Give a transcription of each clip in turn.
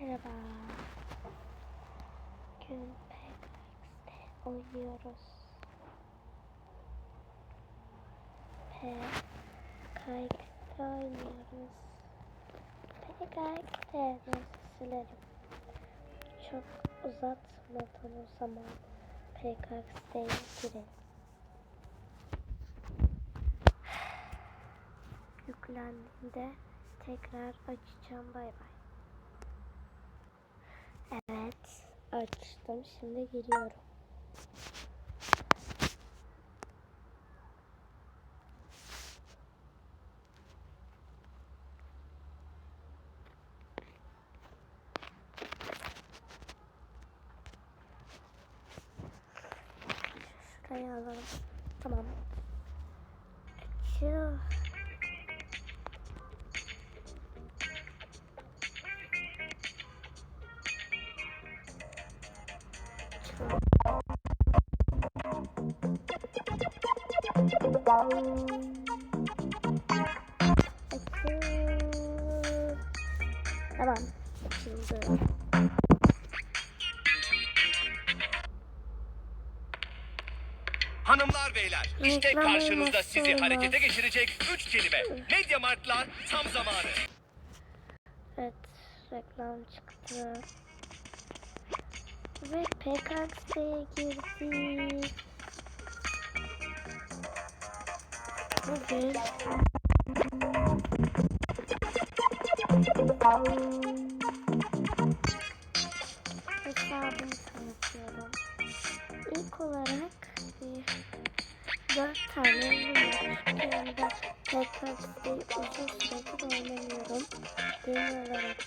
Merhaba. Bugün PKX'de oynuyoruz. PKX'de oynuyoruz. PKX'de nasıl silerim? Çok uzatmadan o zaman PKX'de girelim. Yüklendiğinde tekrar açacağım. Bay bay. Evet, açtım. Şimdi giriyorum. Şurayı alalım. Tamam. Açıl. Tamam. Açıldı. Hanımlar beyler işte Reklam karşınızda sizi harekete geçirecek üç kelime. Mediamarkt'lar tam zamanı. Evet, reklam çıktı. Ve PKX'ye girdik. Bugün hesabımı tanıtıyorum. İlk olarak bir dört tane anda PKX'yi uzun süredir oynamıyorum. Yeni olarak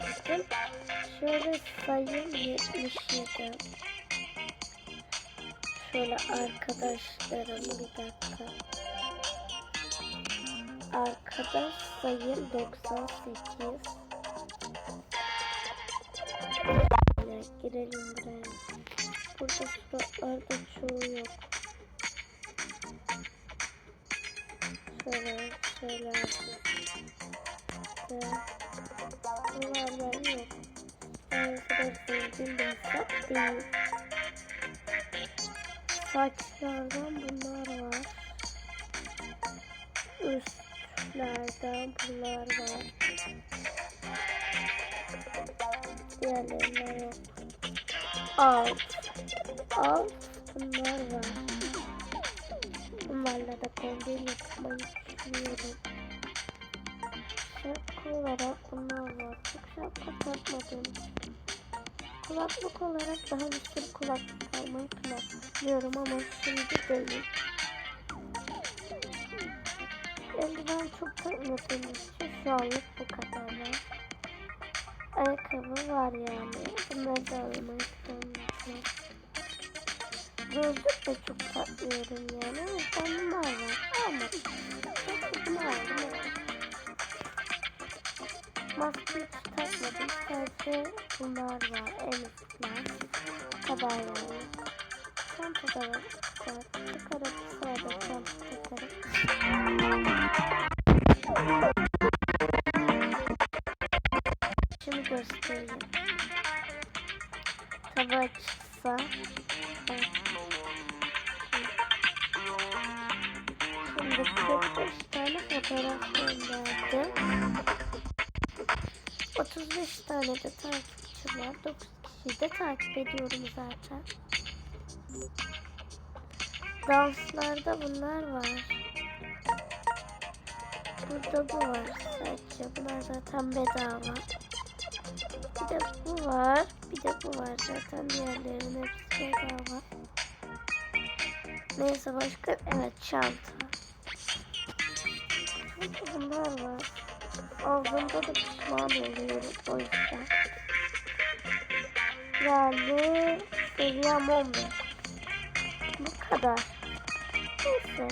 gittim. Şöyle sayım 77. Şöyle arkadaşlarım bir dakika. Arkadaş sayım 98. Böyle girelim buraya. Burada suratlarda çoğu yok. Şöyle şöyle. Bunlardan yok. Ben kadar sevdiğim bir hesap değil. Saçlardan bunlar var. Üstlerden bunlar var. Diğerlerinden yok. Alt. Alt bunlar var. Bunlarla da kombin yapmayı düşünüyorum. Şapka olarak bunlar var. Çok şapka takmadım. Kulaklık olarak daha bir sürü kulaklık almayı planlıyorum ama şimdi değil. Eldiven çok takmadığım için şu anlık bu kadar. Ayakkabı var yani. Bunları da almayı planlıyorum. Gözlük de çok takmıyorum yani. O yüzden bunlar var. Çok bunu aldım. Maske hiç takmadım. Sadece bunlar var. En üstler. Bu kadar yani. Çanta da var. Takarım. Sırada çanta takarım. Tabi açsa. Evet. Şimdi 45 tane fotoğraf gönderdim. 35 tane de takipçi var. 9 kişiyi de takip ediyorum zaten. Danslarda bunlar var. Burada bu var sadece. Bunlar zaten bedava. Bir de bu var. Bir de bu var zaten. Diğerlerinin hepsi bedava. Neyse başka evet çanta. Çanta bunlar var. Aldığımda da pişman oluyorum o yüzden. Yani seviyem 15. Bu kadar. Neyse.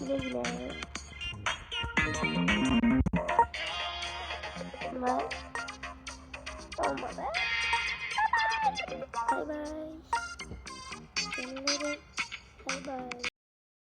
Güle güle. Ve olmadı. Bye bye. Canlarım. Bye bye.